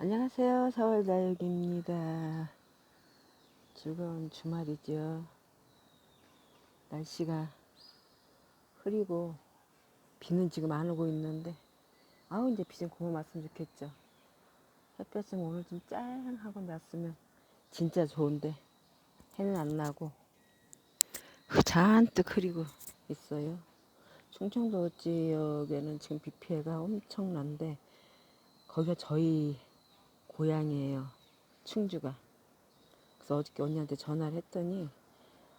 안녕하세요. 서울다육입니다. 즐거운 주말이죠. 날씨가 흐리고 비는 지금 안 오고 있는데 아우 이제 비 좀 그만 왔으면 좋겠죠. 햇볕 좀 오늘 좀 쨍하고 났으면 진짜 좋은데 해는 안 나고 잔뜩 흐리고 있어요. 충청도 지역에는 지금 비 피해가 엄청난데 거기가 저희 고향이에요. 충주가. 그래서 어저께 언니한테 전화를 했더니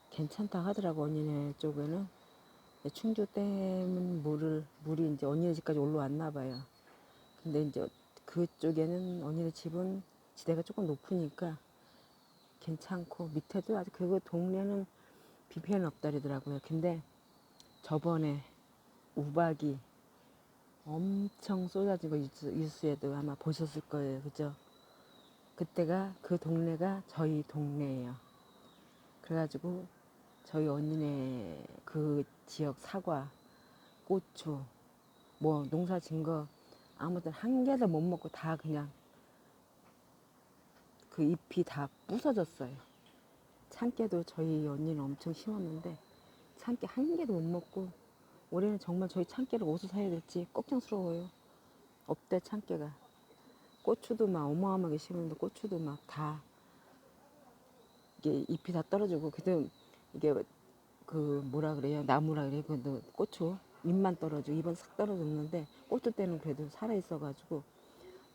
괜찮다 하더라고 언니네 쪽에는 충주 댐은 물을 물이 이제 언니네 집까지 올라왔나 봐요. 근데 이제 그쪽에는 언니네 집은 지대가 조금 높으니까 괜찮고 밑에도 아직 그거 동네는 비 피해는 없다리더라고요. 근데 저번에 우박이 엄청 쏟아진 거 뉴스, 뉴스에도 아마 보셨을 거예요. 그죠? 그때가 그 동네가 저희 동네예요. 그래가지고 저희 언니네 그 지역 사과, 고추, 뭐 농사 진 거 아무튼 한 개도 못 먹고 다 그냥 그 잎이 다 부서졌어요. 참깨도 저희 언니는 엄청 심었는데 참깨 한 개도 못 먹고 올해는 정말 저희 참깨를 어디서 사야 될지 걱정스러워요. 없대 참깨가. 고추도 막 어마어마하게 심었는데 고추도 막 다 이게 잎이 다 떨어지고 그래도 이게 그 뭐라 그래요 나무라 그래요 그 고추 잎만 떨어지고 잎은 싹 떨어졌는데 고추 때는 그래도 살아 있어가지고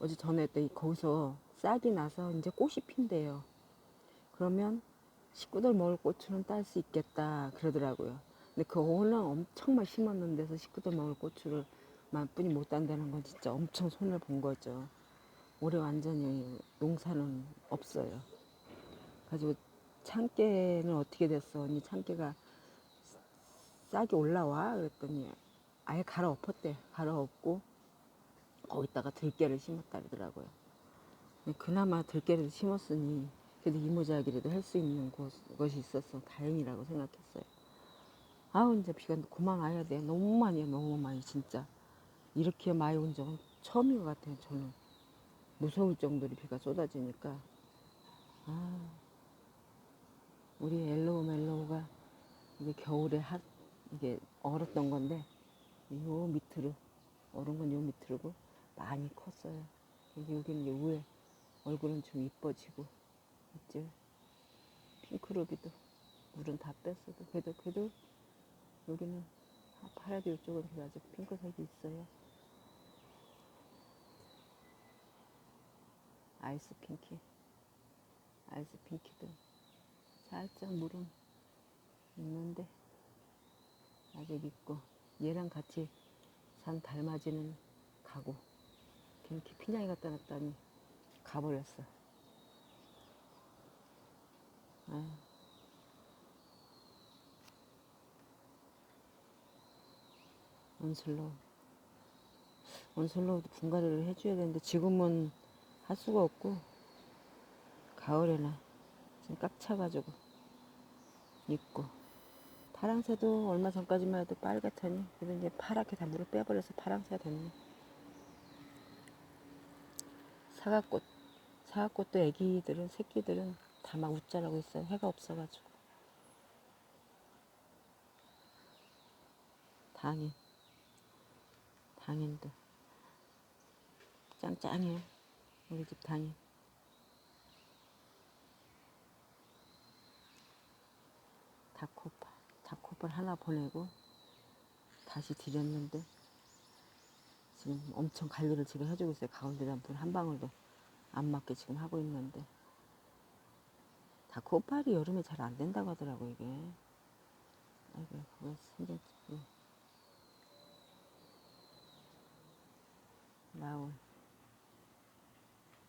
어제 전에 또 거기서 싹이 나서 이제 꽃이 핀대요. 그러면 식구들 먹을 고추는 딸 수 있겠다 그러더라고요. 근데 그 워낙 엄청만 심었는 데서 식구들 먹을 고추를 만뿐이 못 딴다는 건 진짜 엄청 손을 본 거죠. 올해 완전히 농사는 없어요. 가지고 참깨는 어떻게 됐어? 언니 참깨가 싹이 올라와? 그랬더니 아예 갈아 엎었대. 갈아 엎고 거기다가 들깨를 심었다 그러더라고요. 그나마 들깨를 심었으니 그래도 이모작이라도 할 수 있는 곳, 것이 있어서 다행이라고 생각했어요. 아우 이제 비가 그만 와야 돼. 너무 많이 해, 너무 많이 진짜. 이렇게 많이 온 적은 처음인 것 같아요. 저는 무서울 정도로 비가 쏟아지니까. 아, 우리 엘로우 멜로우가 이게 겨울에 핫 이게 얼었던 건데 요 밑으로 얼은 건 요 밑으로고 많이 컸어요. 여기 여기는 이제 위에 얼굴은 좀 이뻐지고 있죠. 핑크루비도 물은 다 뺐어도 그래도 그래도 여기는 파라디 이쪽은 아직 핑크색이 있어요. 아이스 핑키, 아이스 핑키도 살짝 물은 있는데 아직 있고 얘랑 같이 산 달맞이는 가고 이렇게 피냐이 갖다 놨더니 가버렸어. 아. 온슬로우. 온슬로우도 분갈이를 해줘야 되는데 지금은 할 수가 없고 가을에나 지금 꽉 차가지고 있고. 파랑새도 얼마 전까지만 해도 빨갛더니 그래도 이제 파랗게 다 물을 빼버려서 파랑새가 됐네. 사과꽃 사과꽃도 애기들은 새끼들은 다 막 웃자라고 있어요. 해가 없어가지고. 당인 당인도. 짱짱해요 우리 집 당인 다코파 다코파를 하나 보내고 다시 드렸는데 지금 엄청 관리를 지금 해주고 있어요. 가운데 단풍 한 방울도 안 맞게 지금 하고 있는데. 다코파리 여름에 잘 안 된다고 하더라고 이게. 아이고 그거 신경 쓰고 나올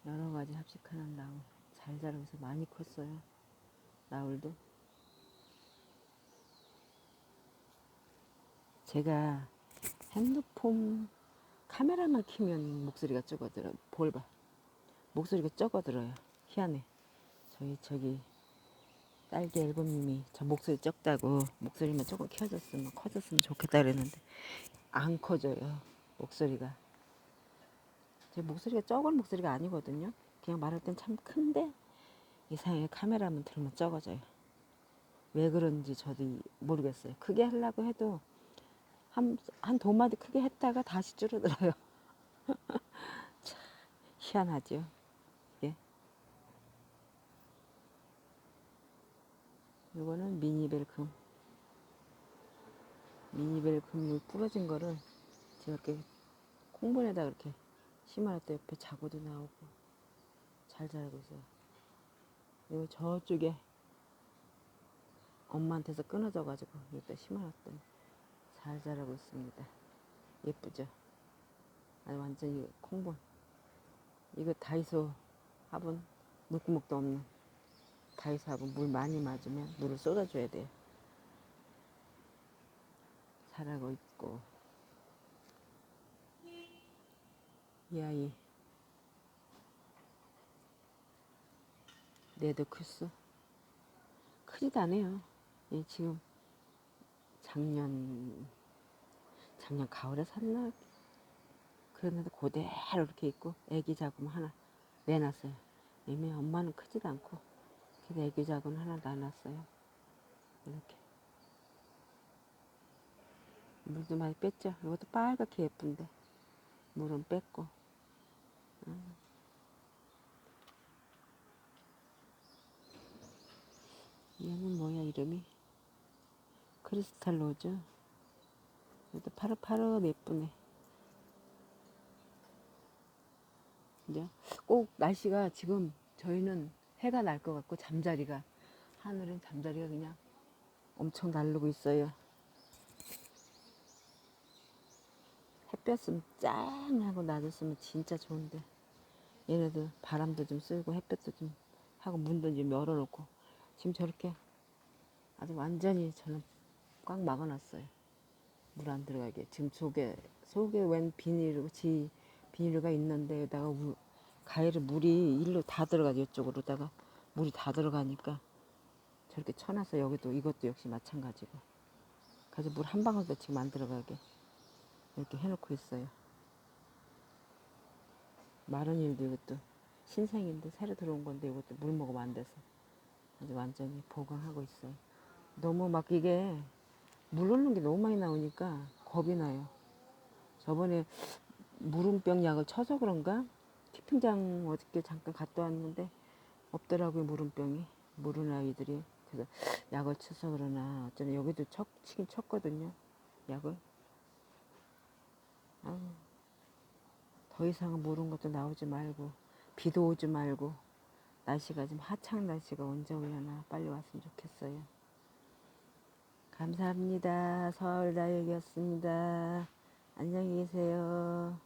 여러 가지 합식하는 나올 잘 자라서 많이 컸어요 나올도 제가 핸드폰 카메라만 키면 목소리가 적어들어 볼 봐. 목소리가 적어들어요. 희한해. 저희 저기 딸기 앨범님이 저 목소리 적다고 목소리만 조금 켜졌으면 커졌으면 좋겠다 그랬는데 안 커져요. 목소리가 제 목소리가 적은 목소리가 아니거든요. 그냥 말할 땐 참 큰데 이상하게 카메라만 들으면 적어져요. 왜 그런지 저도 이- 모르겠어요. 크게 하려고 해도 한, 한 도마디 크게 했다가 다시 줄어들어요. 참 희한하죠. 예. 이거는 미니벨금. 미니벨금 부러진 거를 제가 이렇게 콩분에다 이렇게 심어놨다 옆에 자고도 나오고 잘 자라고 있어요. 그리고 저쪽에 엄마한테서 끊어져가지고 여기다 심어놨더니 잘 자라고 있습니다. 예쁘죠? 아니 완전히 콩분. 이거 다이소 화분 물구멍도 없는 다이소 화분 물 많이 맞으면 물을 쏟아줘야 돼요. 자라고 있고 이 아이 레드쿠스 크지도 않아요. 얘 지금 작년 작년 가을에 샀나 그랬는데 그대로 이렇게 있고 애기 자금 하나 내놨어요. 이미 엄마는 크지도 않고 그래서 애기 자금 하나 놔놨어요. 이렇게 물도 많이 뺐죠. 이것도 빨갛게 예쁜데 물은 뺐고 음. 얘는 뭐야 이름이? 크리스탈 로즈. 이것도 파릇파릇 예쁘네. 이제 꼭 날씨가 지금 저희는 해가 날 것 같고 잠자리가 하늘은 잠자리가 그냥 엄청 날르고 있어요. 햇볕은 짱 하고 낮았으면 진짜 좋은데 얘네들 바람도 좀 쐬고 햇볕도 좀 하고 문도 좀 열어놓고 지금 저렇게 아주 완전히 저는 꽉 막아놨어요. 물 안 들어가게. 지금 속에 속에 웬 비닐 지 비닐가 있는데 여기다가 물, 가위를 물이 일로 다 들어가죠. 이쪽으로다가 물이 다 들어가니까 저렇게 쳐놔서 여기도 이것도 역시 마찬가지고. 그래서 물 한 방울도 지금 안 들어가게 이렇게 해놓고 있어요. 마른 일도 이것도 신생인데 새로 들어온 건데 이것도 물 먹으면 안 돼서 아주 완전히 보강하고 있어요. 너무 막 이게 물 흐르는 게 너무 많이 나오니까 겁이 나요. 저번에 무름병 약을 쳐서 그런가 티핑장 어저께 잠깐 갔다 왔는데 없더라고요 무름병이 모르는 아이들이 그래서 약을 쳐서 그러나 어쩌면 여기도 쳤, 치긴 쳤거든요 약을 아우, 더 이상은 모르는 것도 나오지 말고 비도 오지 말고 날씨가 좀 하창 날씨가 언제 오려나 빨리 왔으면 좋겠어요. 감사합니다. 서울다육이었습니다. 안녕히 계세요.